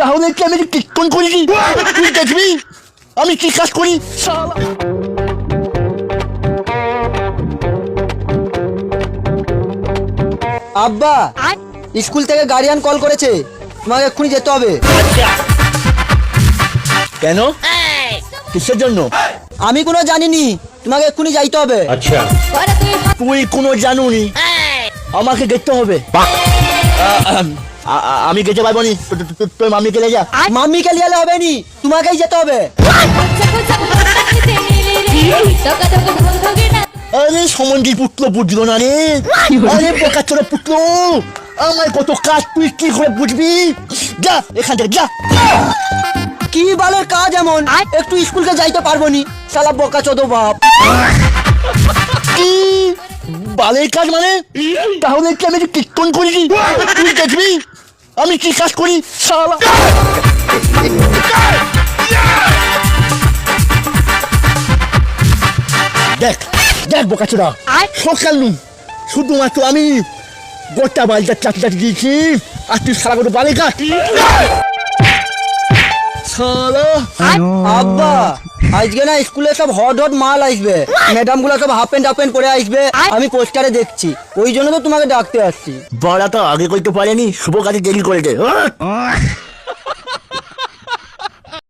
তাহলে কি আমি কীর্তন করিনি তুই দেখবি? আমি কি কাজ করি? শালা আব্বা স্কুল থেকে গার্ডিয়ান কল করেছে। তোমাকে এক্ষুনি যেতে হবে। কেন? কিসের জন্য? আমি কোনো জানিনি। তোমাকে এক্ষুনি যাইতে হবে। আচ্ছা। তুই কোনো জানুনি। আমাকে দেখতে হবে। আ- আম- আ- আ- আমি যেতে পারব নি তোর মামি গেলে যা। মাম্মিকে লিয়ালে হবে নি তোমাকেই যেতে হবে। আরে সমন্দি পুত্র বুঝলো না রে। আরে বোকা চোরা পুত্র আমার কত কাজ তুই কি করে বুঝবি? যা এখান থেকে যা। কি বালের কাজ এমন? একটু স্কুলকে যাইতে পারব নি। শালা বোকা চোদো বাপ। বালের কাজ মানে? তাহলে কি আমি কীর্তন করিনি তুই দেখবি? আমি কি কাজ করি? শালা। দেখ দেখ বোকাচোরা সকাল নু শুধুমাত্র আমি গোটা বাড়িটা চাটি চাটি দিয়েছি আর তুই সারা গোটা বালি কাট শালা আব্বা আজকে না স্কুলে সব হট হট মাল আসবে। ম্যাডামগুলো সব হাফ প্যান্ট হাফ প্যান্ট পরে আসবে। আমি পোস্টারে দেখছি। ওই জন্য তো তোমাকে ডাকতে আসছি। বড়া তো আগে করতে পারেনি শুভ কাজে দেরি করেছে